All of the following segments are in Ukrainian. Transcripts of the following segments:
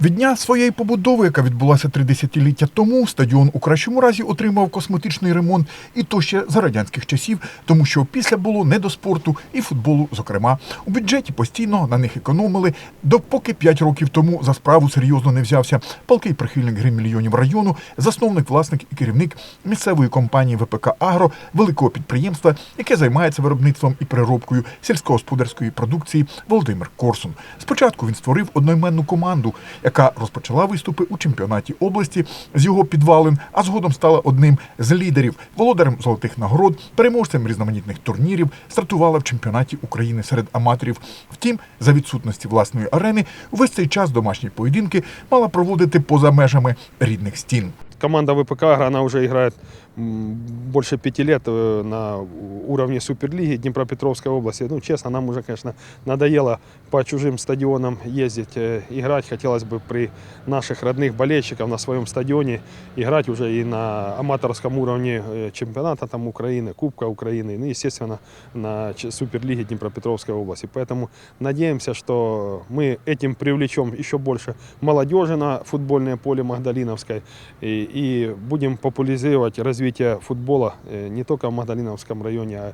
Від дня своєї побудови, яка відбулася три десятиліття тому, стадіон у кращому разі отримав косметичний ремонт, і то ще за радянських часів, тому що після було не до спорту і футболу, зокрема. У бюджеті постійно на них економили, допоки п'ять років тому за справу серйозно не взявся палкий прихильник гри мільйонів району, засновник, власник і керівник місцевої компанії ВПК Агро, великого підприємства, яке займається виробництвом і переробкою сільськогосподарської продукції Володимир Корсун. Спочатку він створив одноіменну команду, яка розпочала виступи у чемпіонаті області з його підвалин, а згодом стала одним з лідерів, володарем золотих нагород, переможцем різноманітних турнірів, стартувала в чемпіонаті України серед аматорів. Втім, за відсутності власної арени, увесь цей час домашні поєдинки мала проводити поза межами рідних стін. Команда ВПК «Агро», она уже играет м, больше пяти лет э, на уровне Суперлиги Днепропетровской области. Ну, честно, нам уже, конечно, надоело по чужим стадионам ездить, э, играть. Хотелось бы при наших родных болельщиков на своем стадионе играть уже и на аматорском уровне э, чемпионата там, Украины, Кубка Украины, ну, естественно, на Суперлиге Днепропетровской области. Поэтому надеемся, что мы этим привлечем еще больше молодежи на футбольное поле Магдалиновской и, и будем популяризировать развитие футбола э, не только в Магдалиновском районе, а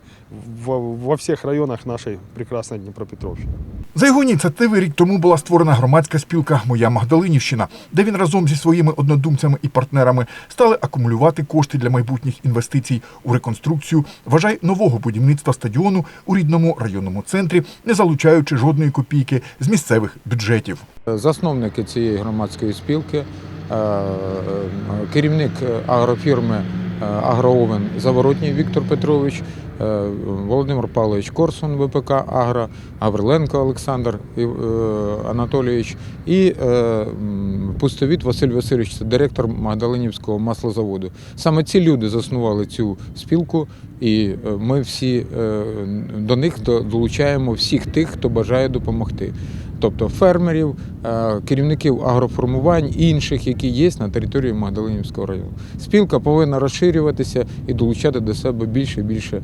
во, во всех районах нашей прекрасной Днепропетровщины. За його ініціативи рік тому була створена громадська спілка Моя Магдалинівщина, де він разом зі своїми однодумцями і партнерами стали акумулювати кошти для майбутніх інвестицій у реконструкцію, вважай нового будівництва стадіону у рідному районному центрі, не залучаючи жодної копійки з місцевих бюджетів. Засновники цієї громадської спілки, е, е, керівник агрофірми е, Агроовен Заворотній Віктор Петрович, е, Володимир Павлович Корсун ВПК Агро, Гавриленко Олександр е, Анатолійович і е, Пустовіт Василь Васильович, це директор Магдалинівського маслозаводу. Саме ці люди заснували цю спілку, і е, ми всі е, до них долучаємо всіх тих, хто бажає допомогти тобто фермерів, е, керівників агроформувань інших, які є на території Магдалинівського району. Спілка повинна розширюватися і долучати до себе більше і більше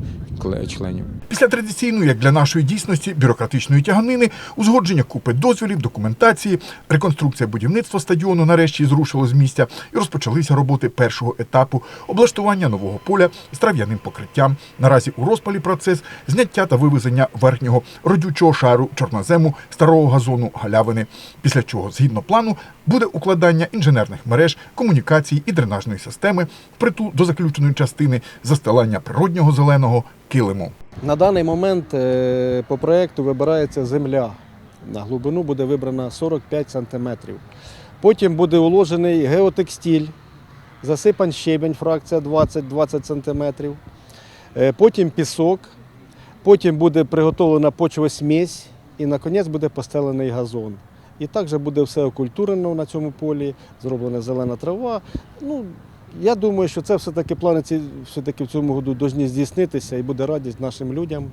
членів. Після традиційної, як для нашої дійсності, бюрократичної тяганини, узгодження купи дозволів, документації, реконструкція будівництва стадіону нарешті зрушило з місця і розпочалися роботи першого етапу облаштування нового поля з трав'яним покриттям. Наразі у розпалі процес зняття та вивезення верхнього родючого шару чорнозему старого газону галявини. Після чого, згідно плану, буде укладання інженерних мереж, комунікацій і дренажної системи впритул до заключеної частини застилання природнього зеленого килиму. На даний момент е, по проєкту вибирається земля. На глибину буде вибрана 45 см. Потім буде уложений геотекстиль, засипан щебень, фракція 20-20 см. Е, Потім пісок, потім буде приготовлена почвосмесь і наконець буде постелений газон. І також буде все окультурено на цьому полі, зроблена зелена трава. Ну, я думаю, що це все-таки плани ці все-таки в цьому году повинні здійснитися і буде радість нашим людям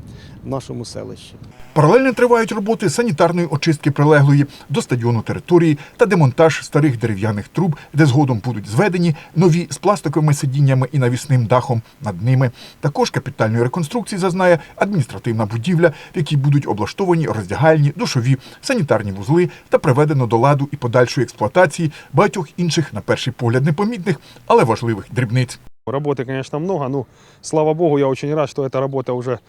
нашому селищі. Паралельно тривають роботи санітарної очистки прилеглої до стадіону території та демонтаж старих дерев'яних труб, де згодом будуть зведені нові з пластиковими сидіннями і навісним дахом над ними. Також капітальної реконструкції зазнає адміністративна будівля, в якій будуть облаштовані роздягальні, душові, санітарні вузли та приведено до ладу і подальшої експлуатації багатьох інших, на перший погляд, непомітних, але важливих дрібниць. Работы, конечно, много. Ну, слава богу, я очень рад, что эта работа уже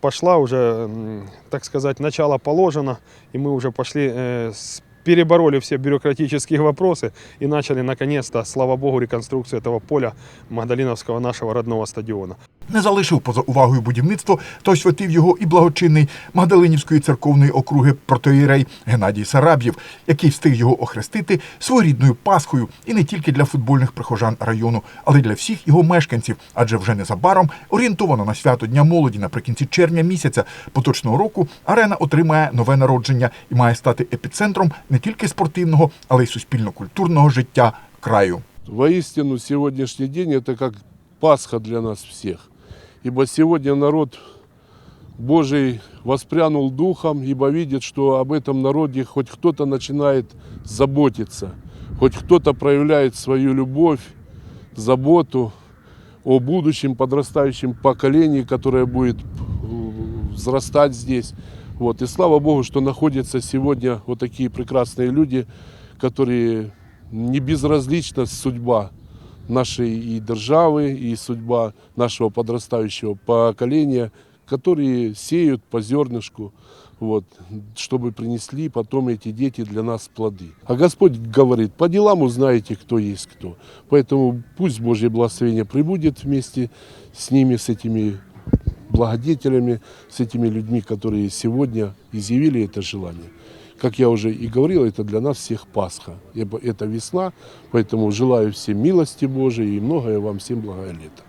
пошла, уже, м, так сказать, начало положено, и мы уже пошли, э, с- перебороли все бюрократические вопросы и начали, наконец-то, слава богу, реконструкцию этого поля Магдалиновского нашего родного стадиона. Не залишив поза увагою будівництво та освятив його і благочинний Магдалинівської церковної округи протоїрей Геннадій Сараб'єв, який встиг його охрестити своєрідною Пасхою і не тільки для футбольних прихожан району, але й для всіх його мешканців. Адже вже незабаром орієнтовано на свято Дня молоді наприкінці червня місяця поточного року арена отримає нове народження і має стати епіцентром не тільки спортивного, але й суспільно-культурного життя краю. Воистину, сегодняшний день это как Пасха для нас всех. Ибо сегодня народ Божий воспрянул духом, ибо видит, что об этом народе хоть кто-то начинает заботиться, хоть кто-то проявляет свою любовь, заботу о будущем подрастающем поколении, которое будет э, взрастать здесь. Вот. И слава Богу, что находятся сегодня вот такие прекрасные люди, которые не безразлична судьба нашей и державы, и судьба нашего подрастающего поколения, которые сеют по зернышку, вот, чтобы принесли потом эти дети для нас плоды. А Господь говорит, по делам узнаете, кто есть кто. Поэтому пусть Божье благословение прибудет вместе с ними, с этими благодетелями, с этими людьми, которые сегодня изъявили это желание. Как я уже и говорил, это для нас всех Пасха. Ибо Это весна, поэтому желаю всем милости Божией и многое вам всем благое лето.